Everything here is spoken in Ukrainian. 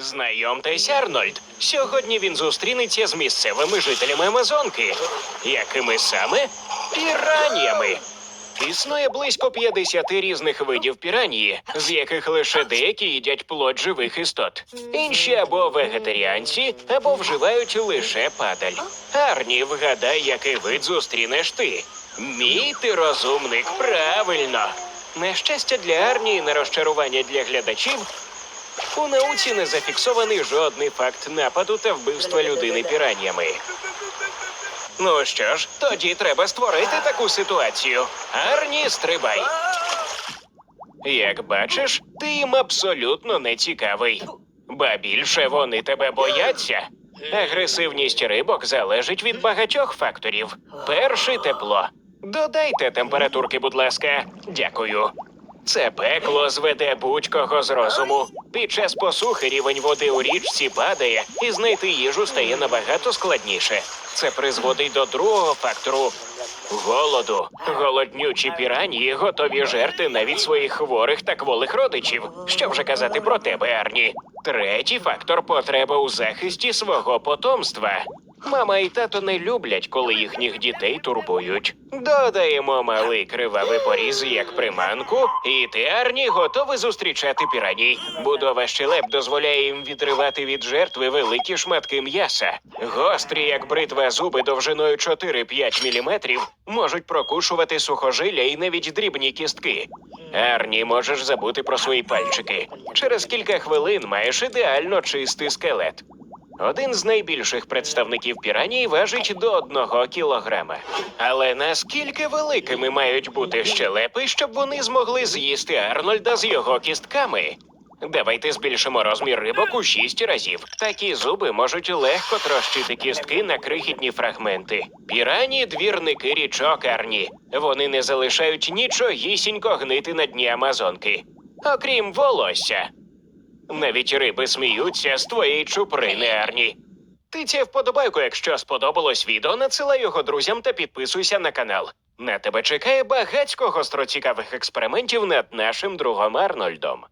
Знайомтесь, Арнольд. Сьогодні він зустрінеться з місцевими жителями Амазонки. Якими саме? Піраннями. Існує близько 50 різних видів піранії, з яких лише деякі їдять плод живих істот. Інші або вегетаріанці, або вживають лише падаль. Арні, вгадай, який вид зустрінеш ти. Мій ти розумник, правильно. На щастя для Арні і на розчарування для глядачів, у науці не зафіксований жодний факт нападу та вбивства людини піраннями. Ну що ж, тоді треба створити таку ситуацію. Арні, стрибай. Як бачиш, ти їм абсолютно не цікавий. Ба більше вони тебе бояться. Агресивність рибок залежить від багатьох факторів. Перший тепло. Додайте температурки, будь ласка. Дякую. Це пекло зведе будь-кого з розуму. Під час посухи рівень води у річці падає, і знайти їжу стає набагато складніше. Це призводить до другого фактору голоду. Голоднючі піранії готові жерти навіть своїх хворих та кволих родичів. Що вже казати про тебе, Арні? Третій фактор потреба у захисті свого потомства. Мама і тато не люблять, коли їхніх дітей турбують. Додаємо малий кривавий поріз як приманку, і ти, Арні, готовий зустрічати піраній. Будова щелеп дозволяє їм відривати від жертви великі шматки м'яса. Гострі, як бритва зуби довжиною 4-5 міліметрів, можуть прокушувати сухожилля і навіть дрібні кістки. Арні, можеш забути про свої пальчики. Через кілька хвилин маєш ідеально чистий скелет. Один з найбільших представників піранії важить до одного кілограма. Але наскільки великими мають бути щелепи, щоб вони змогли з'їсти Арнольда з його кістками? Давайте збільшимо розмір рибок у шість разів. Такі зуби можуть легко трощити кістки на крихітні фрагменти. Пірані двірники річок Арні. Вони не залишають нічогісінько гнити на дні Амазонки, окрім волосся. Навіть риби сміються з твоєї чуприни, Арні. Ти вподобайку, якщо сподобалось відео, надсилай його друзям та підписуйся на канал. На тебе чекає багатько гостроцікавих експериментів над нашим другом Арнольдом.